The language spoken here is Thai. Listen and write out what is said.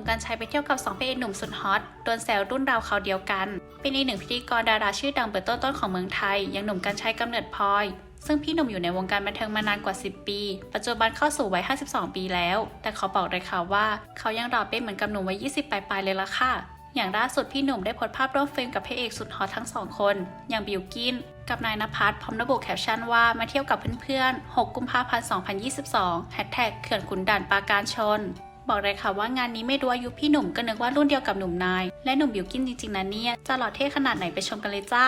นุ่มกัญชัยไปเที่ยวกับสองพระเอกหนุ่มสุดฮอตโดนแซวรุ่นราวเขาเดียวกัน เป็นอีกหนึ่งพิธีกรดาราชื่อดังเบอร์ต้นๆของเมืองไทย อย่างหนุ่มกัญชัยกำเนิดพลอย ซึ่งพี่หนุ่มอยู่ในวงการบันเทิงมานานกว่า 10 ปี ปัจจุบันเข้าสู่วัย 52 ปีแล้ว แต่เขาบอกเลยค่ะว่า เขายังรอเป๊ะเหมือนกับหนุ่มวัย 20 ปลายๆเลยละค่ะอย่างล่าสุดพี่หนุ่มได้โพสต์ภาพร่วมเฟรมกับพระเอกสุดฮอตทั้งสองคน อย่างบิวกิน กับนายนภัสพร้อมระบุแคปชั่นว่ามาเที่ยวกับเพื่อนๆ 6 กุมภาพันธ์ 2022แฮชแท็กเขื่อนขุนด่านปาการชน บอกเลยค่ะว่างานนี้ไม่รู้อายุพี่หนุ่มก็นึกว่ารุ่นเดียวกับหนุ่มนาย และหนุ่มบิวกินจริงๆนะเนี่ยจะหล่อเท่ขนาดไหนไปชมกันเลยจ้า